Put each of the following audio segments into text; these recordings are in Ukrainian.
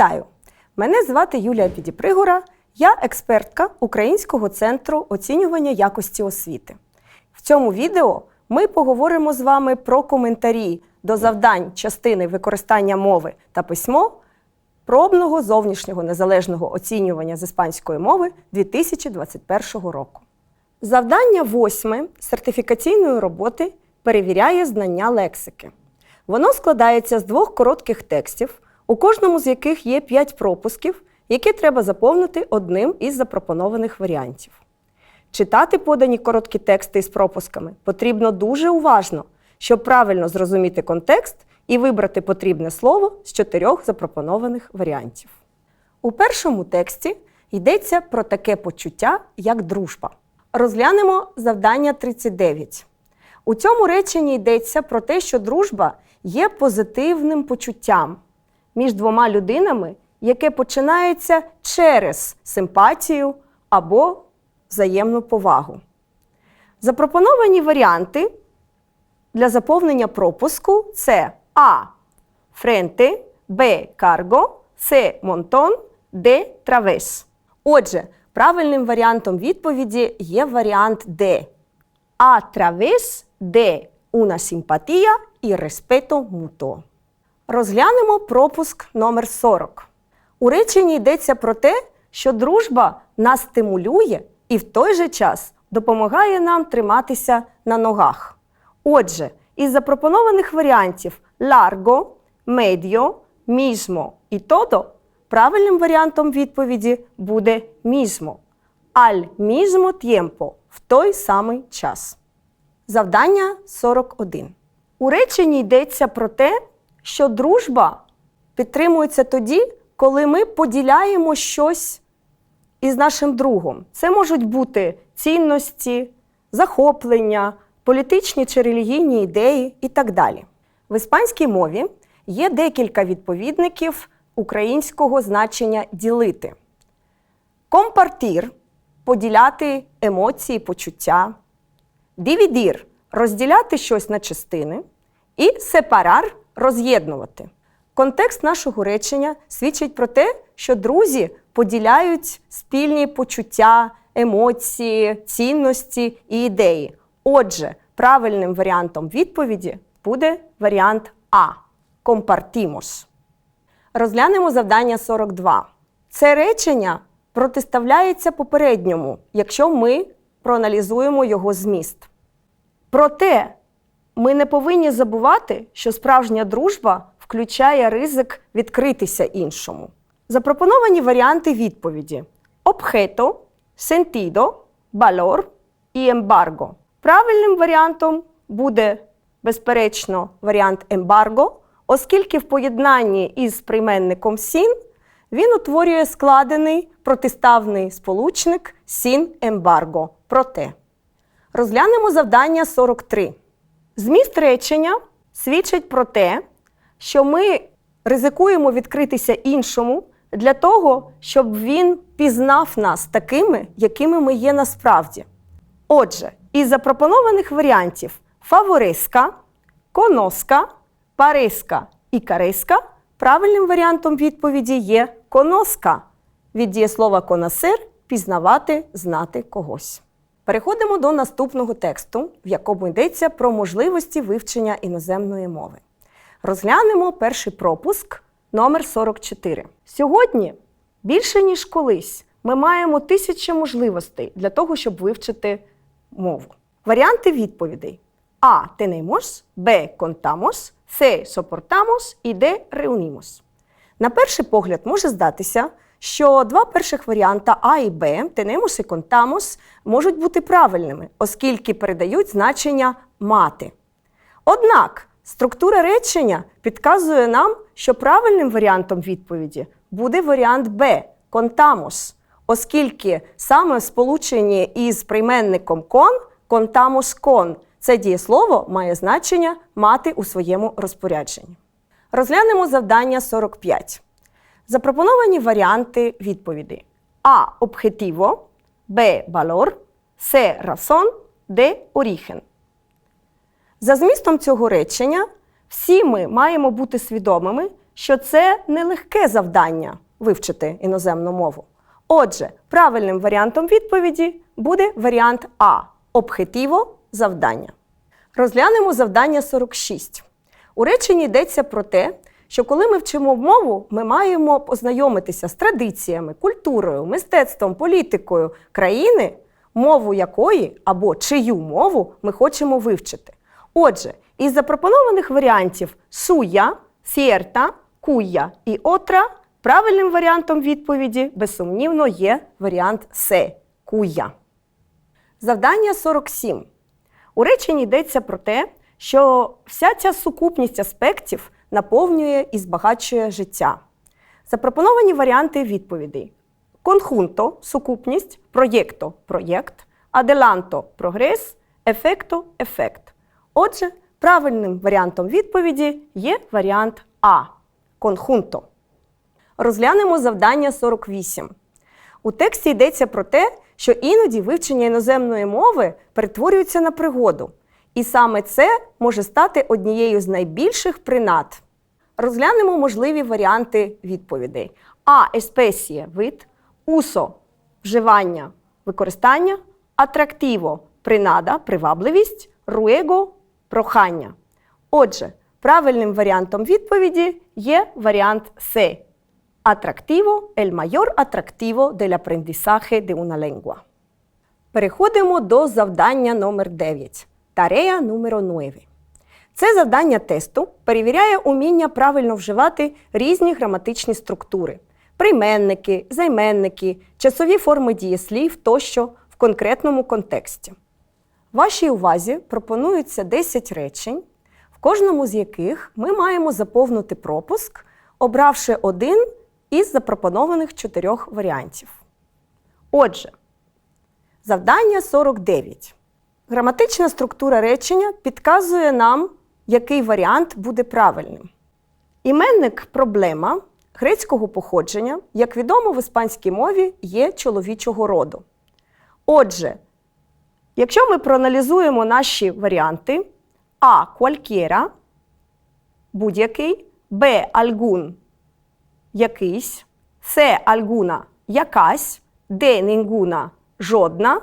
Вітаю! Мене звати Юлія Підіпригора. Я експертка Українського центру оцінювання якості освіти. В цьому відео ми поговоримо з вами про коментарі до завдань частини використання мови та письмо пробного зовнішнього незалежного оцінювання з іспанської мови 2021 року. Завдання восьме сертифікаційної роботи перевіряє знання лексики. Воно складається з двох коротких текстів, у кожному з яких є п'ять пропусків, які треба заповнити одним із запропонованих варіантів. Читати подані короткі тексти із пропусками потрібно дуже уважно, щоб правильно зрозуміти контекст і вибрати потрібне слово з чотирьох запропонованих варіантів. У першому тексті йдеться про таке почуття, як дружба. Розглянемо завдання 39. У цьому реченні йдеться про те, що дружба є позитивним почуттям між двома людинами, яке починається через симпатію або взаємну повагу. Запропоновані варіанти для заповнення пропуску це А. Френте, Б. Карго, С. Монтон, Д. Травес. Отже, правильним варіантом відповіді є варіант Д. А травес де una simpatía і respeto mutuo. Розглянемо пропуск номер 40. У реченні йдеться про те, що дружба нас стимулює і в той же час допомагає нам триматися на ногах. Отже, із запропонованих варіантів largo, medio, mismo і todo правильним варіантом відповіді буде mismo. Al mismo tiempo в той самий час. Завдання 41. У реченні йдеться про те, що дружба підтримується тоді, коли ми поділяємо щось із нашим другом. Це можуть бути цінності, захоплення, політичні чи релігійні ідеї і так далі. В іспанській мові є декілька відповідників українського значення ділити. Компартір поділяти емоції, почуття. Дивідір розділяти щось на частини, і сепарар роз'єднувати. Контекст нашого речення свідчить про те, що друзі поділяють спільні почуття, емоції, цінності і ідеї. Отже, правильним варіантом відповіді буде варіант А. Компартімос. Розглянемо завдання 42. Це речення протиставляється попередньому, якщо ми проаналізуємо його зміст. Проте ми не повинні забувати, що справжня дружба включає ризик відкритися іншому. Запропоновані варіанти відповіді: objeto, sentido, valor і embargo. Правильним варіантом буде, безперечно, варіант ембарго, оскільки в поєднанні із прийменником сін він утворює складений протиставний сполучник сін ембарго. Проте. Розглянемо завдання 43. Зміст речення свідчить про те, що ми ризикуємо відкритися іншому для того, щоб він пізнав нас такими, якими ми є насправді. Отже, із запропонованих варіантів фавориска, коноска, париска і кариска правильним варіантом відповіді є коноска від дієслова конасер пізнавати, знати когось. Переходимо до наступного тексту, в якому йдеться про можливості вивчення іноземної мови. Розглянемо перший пропуск номер 44. Сьогодні більше ніж колись ми маємо тисячі можливостей для того, щоб вивчити мову. Варіанти відповідей: А. Tenemos, Б. Contamos, С. Soportamos і Д. Reunimos. На перший погляд може здатися, що два перших варіанта А і Б, tenemos і contamos, можуть бути правильними, оскільки передають значення мати. Однак структура речення підказує нам, що правильним варіантом відповіді буде варіант Б contamos, оскільки саме в сполученні із прийменником con contamos con це дієслово має значення мати у своєму розпорядженні. Розглянемо завдання 45. Запропоновані варіанти відповідей: А. Objetivo, Б. Valor, С. Razón, Д. Origen. За змістом цього речення, всі ми маємо бути свідомими, що це нелегке завдання вивчити іноземну мову. Отже, правильним варіантом відповіді буде варіант А обхитіво завдання. Розглянемо завдання 46. У реченні йдеться про те, що коли ми вчимо мову, ми маємо познайомитися з традиціями, культурою, мистецтвом, політикою країни, мову якої або чию мову ми хочемо вивчити. Отже, із запропонованих варіантів суя, сєрта, куя і отра правильним варіантом відповіді безсумнівно є варіант се куя. Завдання 47. У реченні йдеться про те, що вся ця сукупність аспектів наповнює і збагачує життя. Запропоновані варіанти відповідей: конхунто сукупність, проєкто проєкт, аделанто прогрес, ефекто ефект. Отже, правильним варіантом відповіді є варіант А конхунто. Розглянемо завдання 48. У тексті йдеться про те, що іноді вивчення іноземної мови перетворюється на пригоду. І саме це може стати однією з найбільших принад. Розглянемо можливі варіанти відповідей: А. Еспесіє вид, усо вживання, використання, атрактиво принада, привабливість, руего прохання. Отже, правильним варіантом відповіді є варіант С. Atractivo, el mayor atractivo del aprendizaje de una lengua. Переходимо до завдання номер 9. Тарея номер 9. Це завдання тесту перевіряє уміння правильно вживати різні граматичні структури: прийменники, займенники, часові форми дієслів тощо в конкретному контексті. Вашій увазі пропонуються 10 речень, в кожному з яких ми маємо заповнити пропуск, обравши один із запропонованих чотирьох варіантів. Отже, завдання 49. Граматична структура речення підказує нам, який варіант буде правильним. Іменник проблема грецького походження, як відомо в іспанській мові, є чоловічого роду. Отже, якщо ми проаналізуємо наші варіанти, А cualquiera – будь-який, Б альгун якийсь, С альгуна якась, Д нінгуна жодна.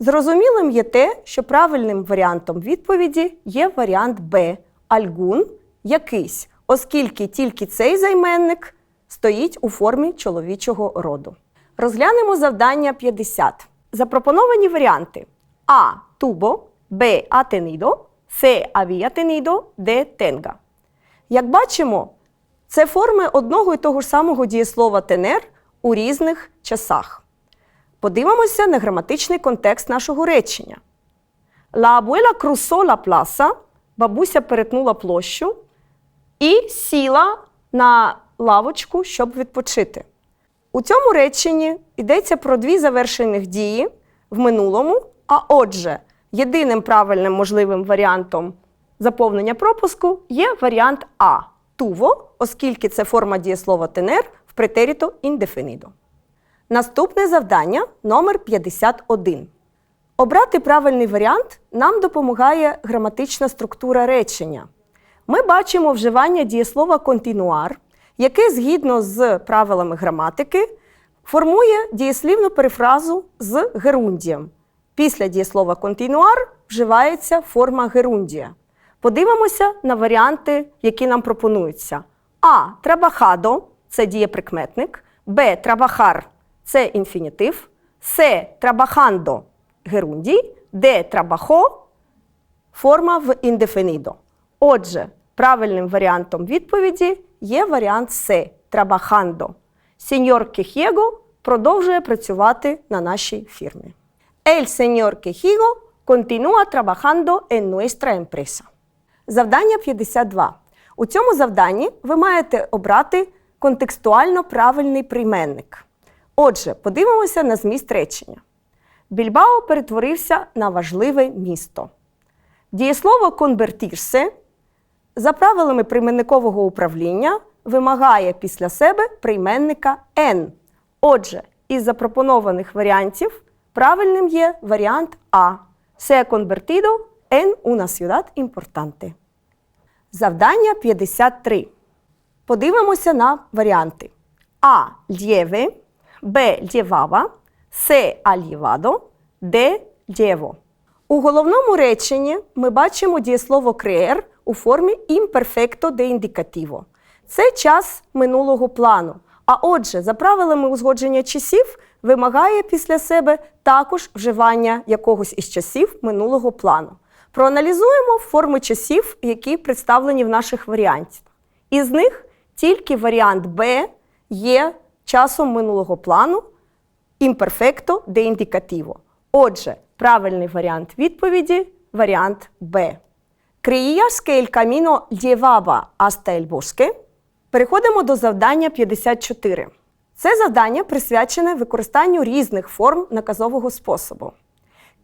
Зрозумілим є те, що правильним варіантом відповіді є варіант Б альгун якийсь, оскільки тільки цей займенник стоїть у формі чоловічого роду. Розглянемо завдання 50. Запропоновані варіанти А. Тубо, Б. Атенідо, С. Авіатенідо, Д. Тенга. Як бачимо, це форми одного і того ж самого дієслова тенер у різних часах. Подивимося на граматичний контекст нашого речення. La abuela cruzó la plaza, бабуся перетнула площу і сіла на лавочку, щоб відпочити. У цьому реченні йдеться про дві завершених дії в минулому, а отже, єдиним правильним можливим варіантом заповнення пропуску є варіант А туво, оскільки це форма дієслова тенер в претеріто індефінідо. Наступне завдання номер 51. Обрати правильний варіант нам допомагає граматична структура речення. Ми бачимо вживання дієслова континуар, яке згідно з правилами граматики формує дієслівну перефразу з герундієм. Після дієслова континуар вживається форма герундія. Подивимося на варіанти, які нам пропонуються. А. Трабахадо це дієприкметник, Б. Трабахар це інфінітив, С. Трабахандо герундій, Д. Трабахо форма в індефінідо. Отже, правильним варіантом відповіді є варіант С. Трабахандо. Сеньор Кехєго продовжує працювати на нашій фірмі. El señor Quejigo continúa trabajando en nuestra empresa. Завдання 52. У цьому завданні ви маєте обрати контекстуально правильний прийменник. Отже, подивимося на зміст речення. Більбао перетворився на важливе місто. Дієслово конвертірсе за правилами прийменникового управління вимагає після себе прийменника «н». Отже, із запропонованих варіантів правильним є варіант А. Се convertido en una ciudad importante. Завдання 53. Подивимося на варіанти. А. Лєве, Б. Лєвава, С. Альєвадо, Д. Лєво. У головному реченні ми бачимо дієслово креер у формі імперфекто де індикативо. Це час минулого плану. А отже, за правилами узгодження часів вимагає після себе також вживання якогось із часів минулого плану. Проаналізуємо форми часів, які представлені в наших варіантах. Із них тільки варіант Б є часом минулого плану імперфекто де індикативо. Отже, правильний варіант відповіді варіант Б. Creías que el camino llevaba hasta el bosque? Переходимо до завдання 54. Це завдання присвячене використанню різних форм наказового способу.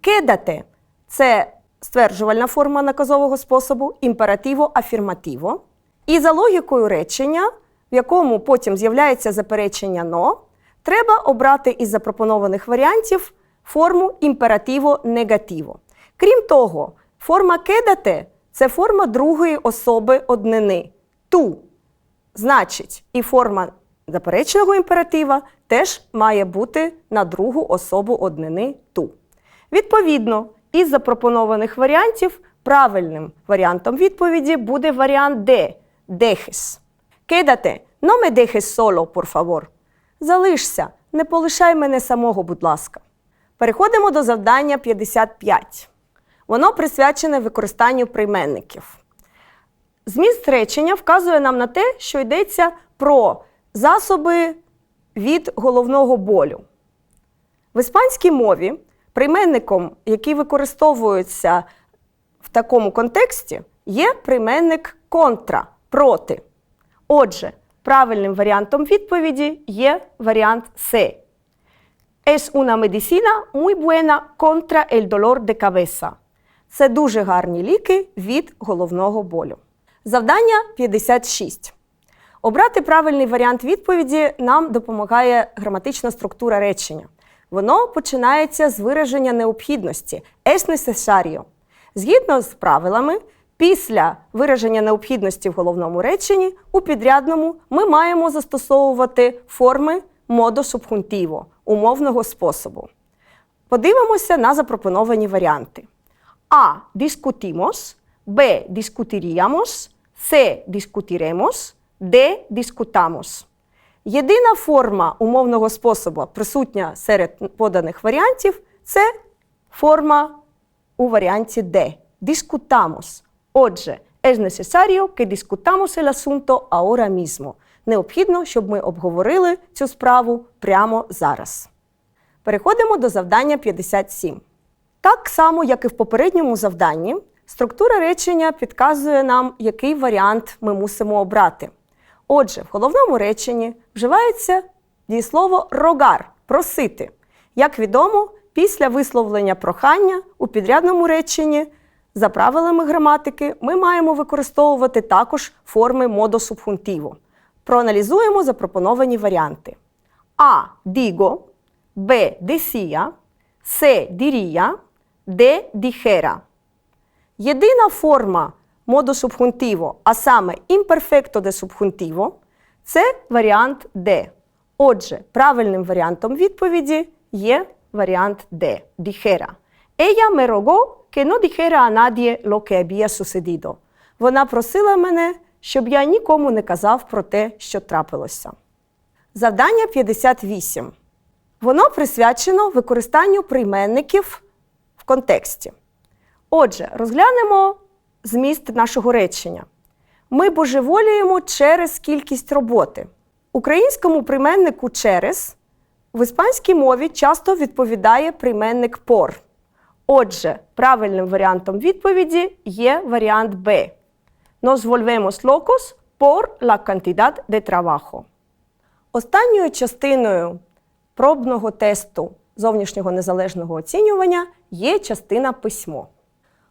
Кедате це стверджувальна форма наказового способу, імперативо афірмативо. І за логікою речення, в якому потім з'являється заперечення но, треба обрати із запропонованих варіантів форму імперативо негативо. Крім того, форма кедате це форма другої особи однини ту. Значить, і форма запереченого імператива теж має бути на другу особу однини ту. Відповідно, із запропонованих варіантів правильним варіантом відповіді буде варіант Д дехес. Кедате, но me dejes solo, por favor. Залишся, не полишай мене самого, будь ласка. Переходимо до завдання 55. Воно присвячене використанню прийменників. Зміст речення вказує нам на те, що йдеться про засоби від головного болю. В іспанській мові прийменником, який використовується в такому контексті, є прийменник контра проти. Отже, правильним варіантом відповіді є варіант С. Es una medicina muy buena contra el dolor de cabeza. Це дуже гарні ліки від головного болю. Завдання 56. Обрати правильний варіант відповіді нам допомагає граматична структура речення. Воно починається з вираження необхідності es necesario. Згідно з правилами, після вираження необхідності в головному реченні у підрядному ми маємо застосовувати форми модо субхунтіво умовного способу. Подивимося на запропоновані варіанти. А. Discutimos, Б. Discutiríamos, С. Discutiremos, Д. Discutamos. Єдина форма умовного способу, присутня серед поданих варіантів, це форма у варіанті Д. Discutamos. Отже, es necesario que discutamos el asunto ahora mismo. Необхідно, щоб ми обговорили цю справу прямо зараз. Переходимо до завдання 57. Так само, як і в попередньому завданні, структура речення підказує нам, який варіант ми мусимо обрати. Отже, в головному реченні вживається дієслово рогар просити. Як відомо, після висловлення прохання у підрядному реченні за правилами граматики ми маємо використовувати також форми модо. Проаналізуємо запропоновані варіанти. А. Digo, Б. Decía, С. Diría, Д. Dijera. Єдина форма субхунтіво, а саме імперфекто де субхунтіво, це варіант Д. Отже, правильним варіантом відповіді є варіант Д. Ella me rogó que no dijera a nadie lo que había sucedido. Вона просила мене, щоб я нікому не казав про те, що трапилося. Завдання 58. Воно присвячено використанню прийменників в контексті. Отже, розглянемо зміст нашого речення. Ми божеволіємо через кількість роботи. Українському прийменнику через в іспанській мові часто відповідає прийменник пор. Отже, правильним варіантом відповіді є варіант Б. Nos volvemos locos por la cantidad de trabajo. Останньою частиною пробного тесту зовнішнього незалежного оцінювання є частина письмо.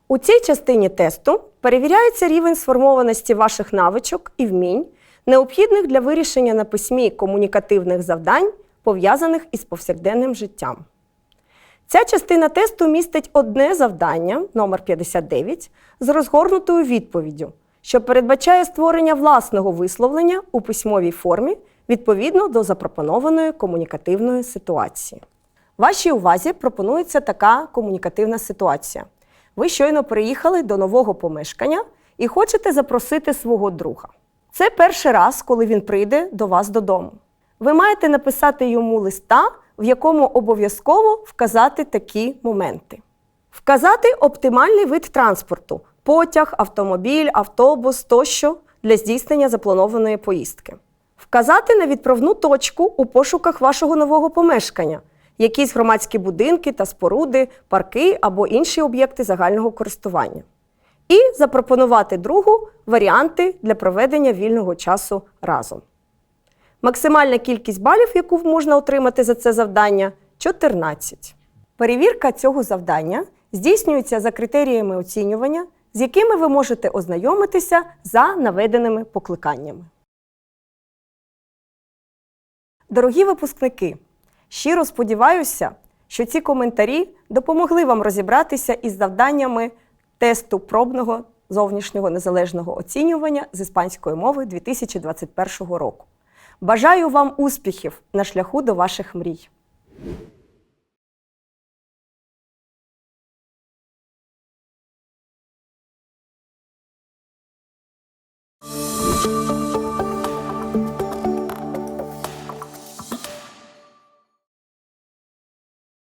У цій частині тесту перевіряється рівень сформованості ваших навичок і вмінь, необхідних для вирішення на письмі комунікативних завдань, пов'язаних із повсякденним життям. Ця частина тесту містить одне завдання, номер 59, з розгорнутою відповіддю, що передбачає створення власного висловлення у письмовій формі відповідно до запропонованої комунікативної ситуації. Вашій увазі пропонується така комунікативна ситуація. Ви щойно приїхали до нового помешкання і хочете запросити свого друга. Це перший раз, коли він прийде до вас додому. Ви маєте написати йому листа, в якому обов'язково вказати такі моменти. Вказати оптимальний вид транспорту потяг, автомобіль, автобус тощо для здійснення запланованої поїздки. Вказати на відправну точку у пошуках вашого нового помешкання, якісь громадські будинки та споруди, парки або інші об'єкти загального користування. І запропонувати другу варіанти для проведення вільного часу разом. Максимальна кількість балів, яку можна отримати за це завдання 14. Перевірка цього завдання здійснюється за критеріями оцінювання, з якими ви можете ознайомитися за наведеними покликаннями. Дорогі випускники, щиро сподіваюся, що ці коментарі допомогли вам розібратися із завданнями тесту пробного зовнішнього незалежного оцінювання з іспанської мови 2021 року. Бажаю вам успіхів на шляху до ваших мрій!